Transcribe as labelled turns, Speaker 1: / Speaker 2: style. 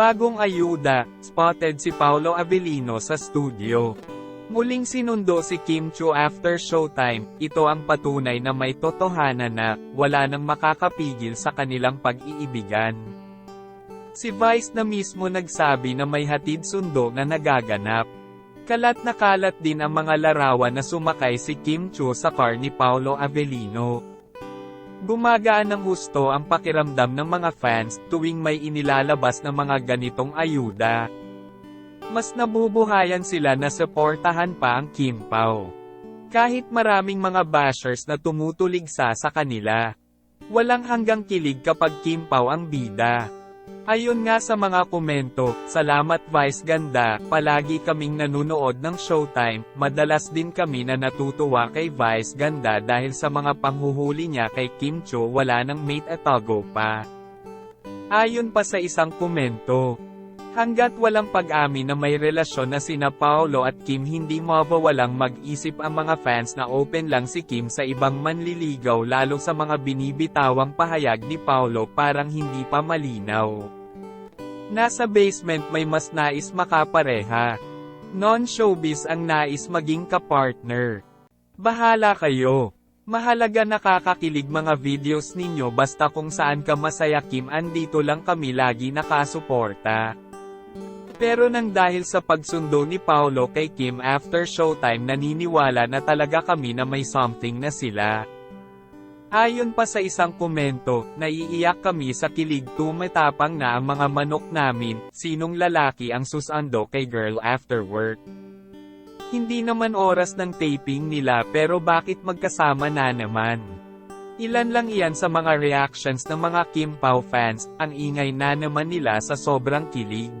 Speaker 1: Bagong ayuda, spotted si Paolo Avellino sa studio. Muling sinundo si Kim Chu after showtime, ito ang patunay na may totohanan na, wala nang makakapigil sa kanilang pag-iibigan. Si Vice na mismo nagsabi na may hatid sundo na nagaganap. Kalat na kalat din ang mga larawan na sumakay si Kim Chu sa car ni Paolo Avellino. Gumagaan ng husto ang pakiramdam ng mga fans tuwing may inilalabas na mga ganitong ayuda. Mas nabubuhayan sila na suportahan pa ang Kim Pao. Kahit maraming mga bashers na tumutuligsa sa kanila. Walang hanggang kilig kapag Kim Pao ang bida. Ayon nga sa mga komento, salamat Vice Ganda, palagi kaming nanunood ng Showtime, madalas din kami na natutuwa kay Vice Ganda dahil sa mga panghuhuli niya kay Kim Cho wala nang mate at pa. Ayon pa sa isang komento, hanggat walang pag-amin na may relasyon na sina Paolo at Kim hindi mabawalang mag-isip ang mga fans na open lang si Kim sa ibang manliligaw lalo sa mga binibitawang pahayag ni Paolo parang hindi pa malinaw. Nasa basement may mas nais makapareha. Non-showbiz ang nais maging kapartner. Bahala kayo. Mahalaga nakakakilig mga videos ninyo basta kung saan ka masaya Kim andito lang kami lagi nakasuporta. Pero nang dahil sa pagsundo ni Paolo kay Kim after showtime naniniwala na talaga kami na may something na sila. Ayon pa sa isang komento, naiiyak kami sa kilig tumatapang na ang mga manok namin, sinong lalaki ang susando kay girl after work. Hindi naman oras ng taping nila pero bakit magkasama na naman? Ilan lang iyan sa mga reactions ng mga Kim Pao fans, ang ingay na naman nila sa sobrang kilig.